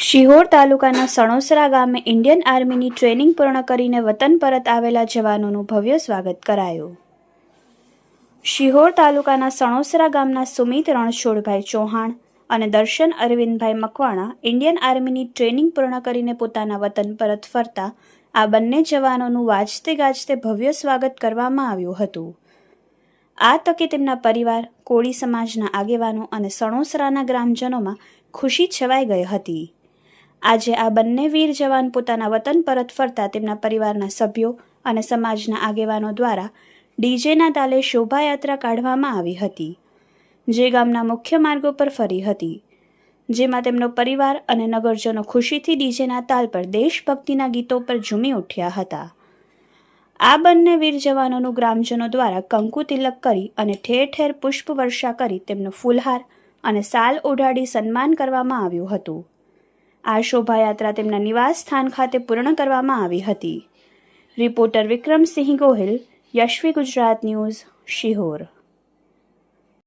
શિહોર તાલુકાના સણોસરા ગામે ઇન્ડિયન આર્મીની ટ્રેનિંગ પૂર્ણ કરીને વતન પરત આવેલા જવાનોનું ભવ્ય સ્વાગત કરાયું. શિહોર તાલુકાના સણોસરા ગામના સુમિત રણછોડભાઈ ચૌહાણ અને દર્શન અરવિંદભાઈ મકવાણા ઇન્ડિયન આર્મીની ટ્રેનિંગ પૂર્ણ કરીને પોતાના વતન પરત ફરતા આ બંને જવાનોનું વાજતે ગાજતે ભવ્ય સ્વાગત કરવામાં આવ્યું હતું. આ તકે તેમના પરિવાર, કોળી સમાજના આગેવાનો અને સણોસરાના ગ્રામજનોમાં ખુશી છવાઈ ગઈ હતી. આજે આ બંને વીર જવાન પોતાના વતન પરત ફરતા તેમના પરિવારના સભ્યો અને સમાજના આગેવાનો દ્વારા ડીજેના તાલે શોભાયાત્રા કાઢવામાં આવી હતી, જે ગામના મુખ્ય માર્ગો પર ફરી હતી, જેમાં તેમનો પરિવાર અને નગરજનો ખુશીથી ડીજેના તાલ પર દેશભક્તિના ગીતો પર ઝૂમી ઉઠ્યા હતા. આ બંને વીર જવાનોનું ગ્રામજનો દ્વારા કંકુ તિલક કરી અને ઠેર ઠેર પુષ્પ વર્ષા કરી તેમનો ફૂલહાર અને સાલ ઓઢાડી સન્માન કરવામાં આવ્યું હતું. આ શોભાયાત્રા તેમના નિવાસ સ્થાન ખાતે પૂર્ણ કરવામાં આવી હતી. Reporter Vikramsinh Gohil, Yashvi Gujarat news, Sihor.